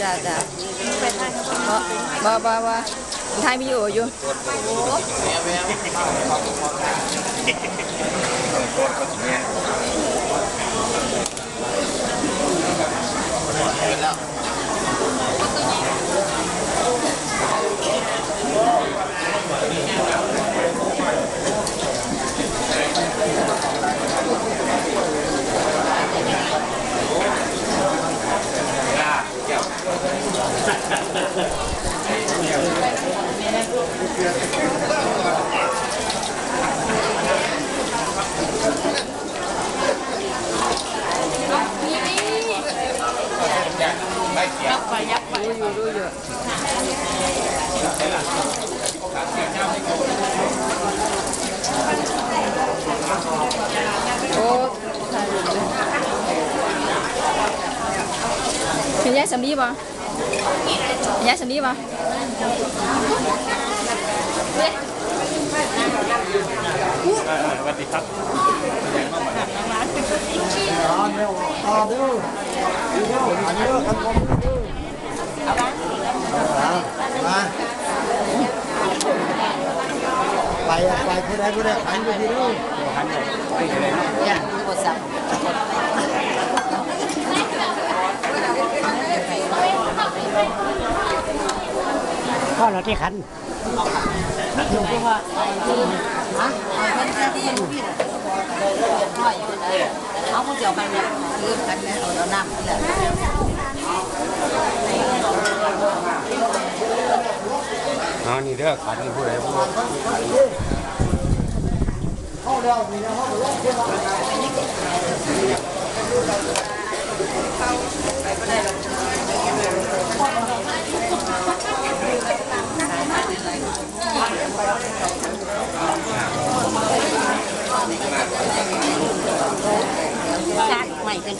จ้าจ้าบ่บ่บ่ถ่ายวิดีโออยู่ ยับไปยับไปรู้อยู่รู้อยู่โอ้ถ่ายอยู่เลย เป็นยายสำลีบ่เป็นยายสำลีบ่สวัสดีครับไปไปผู้ใดผู้ใดขันไปที่นู่นกดสับข้อเราที่ขันหนูก็ว่าฮะเป็นแค่ที่ยังพี่พ่อยอยู่เลยเอาผู้เจียวกันเนี่ยลืมกันเนี่ยเอาเราน้ำเลยอ๋อ นี่เด้อขันนี่ผู้ใดผู้เขาแล้วมีนะเขาแล้วเที่ยวชาติใหม่เป็น